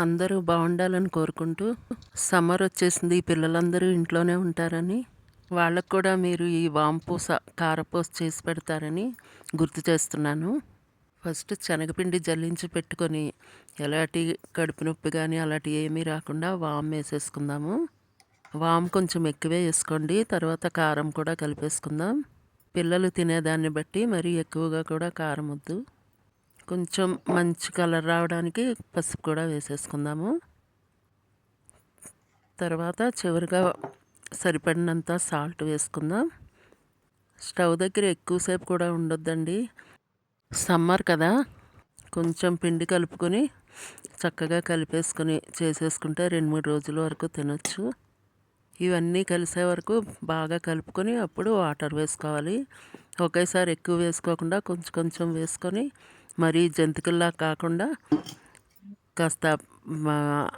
అందరూ బాగుండాలని కోరుకుంటూ సమ్మర్ వచ్చేసింది. పిల్లలందరూ ఇంట్లోనే ఉంటారని వాళ్ళకు కూడా మీరు ఈ వాంపూస కారపూస చేసి పెడతారని గుర్తు చేస్తున్నాను. ఫస్ట్ శనగపిండి జల్లించి పెట్టుకొని ఎలాంటి కడుపు నొప్పి కానీ అలాంటి ఏమీ రాకుండా వామ్ వేసేసుకుందాము. వామ్ కొంచెం ఎక్కువే వేసుకోండి తర్వాత కారం కూడా కలిపేసుకుందాం. పిల్లలు తినేదాన్ని బట్టి మరీ ఎక్కువగా కూడా కారం వద్దు. కొంచెం మంచి కలర్ రావడానికి పసుపు కూడా వేసేసుకుందాము. తర్వాత చివరిగా సరిపడినంత సాల్ట్ వేసుకుందాం. స్టవ్ దగ్గర ఎక్కువసేపు కూడా ఉండొద్దండి. సమ్మర్ కదా కొంచెం పిండి కలుపుకొని చక్కగా కలిపేసుకొని చేసేసుకుంటే రెండు మూడు రోజుల వరకు తినొచ్చు. ఇవన్నీ కలిసే వరకు బాగా కలుపుకొని అప్పుడు వాటర్ వేసుకోవాలి. ఒకేసారి ఎక్కువ వేసుకోకుండా కొంచెం కొంచెం వేసుకొని మరీ జంతికల్లా కాకుండా కాస్త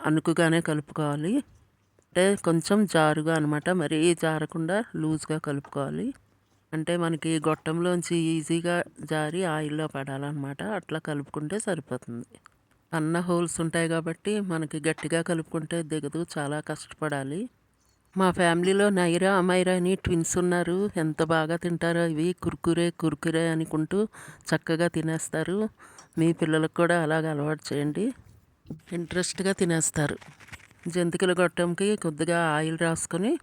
అనుకుగానే కలుపుకోవాలి. అంటే కొంచెం జారుగా అనమాట మరీ జారకుండా లూజ్గా కలుపుకోవాలి. అంటే మనకి గొట్టంలోంచి ఈజీగా జారి ఆయిల్లో పడాలన్నమాట. అట్లా కలుపుకుంటే సరిపోతుంది. అన్న హోల్స్ ఉంటాయి కాబట్టి మనకి గట్టిగా కలుపుకుంటే దిగదు చాలా కష్టపడాలి. మా ఫ్యామిలీలో నైరా అమైరా అని ట్విన్స్ ఉన్నారు. ఎంత బాగా తింటారో ఇవి. కుర్కురే కుర్కురే అనుకుంటూ చక్కగా తినేస్తారు. మీ పిల్లలకు కూడా అలాగ అలవాటు చేయండి. ఇంట్రెస్ట్గా తినేస్తారు. జంతికల గొట్టంకి కొద్దిగా ఆయిల్ రాసుకొని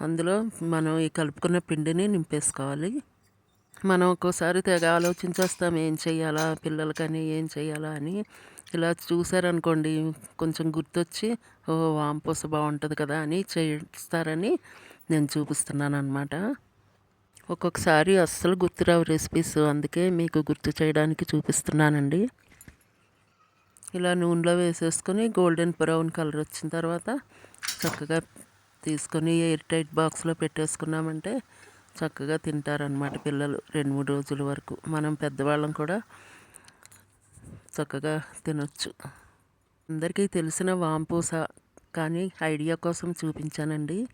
అందులో మనం ఈ కలుపుకున్న పిండిని నింపేసుకోవాలి. మనం ఒక్కోసారి తెగ ఆలోచించేస్తాం ఏం చేయాలా పిల్లలకని ఏం చేయాలా అని. ఇలా చూసారనుకోండి కొంచెం గుర్తొచ్చి ఓ వాంపూస బాగుంటుంది కదా అని చేస్తారని నేను చూపిస్తున్నాను అనమాట ఒక్కొక్కసారి అస్సలు గుర్తురావు రెసిపీస్ అందుకే మీకు గుర్తు చేయడానికి చూపిస్తున్నానండి. ఇలా నూనెలో వేసేసుకొని గోల్డెన్ బ్రౌన్ కలర్ వచ్చిన తర్వాత చక్కగా తీసుకొని ఎయిర్ టైట్ బాక్స్లో పెట్టేసుకున్నామంటే చక్కగా తింటారనమాట పిల్లలు రెండు మూడు రోజుల వరకు. మనం పెద్దవాళ్ళం కూడా చక్కగా తినొచ్చు. అందరికీ తెలిసిన వాంపూస కానీ ఐడియా కోసం చూపించానండి.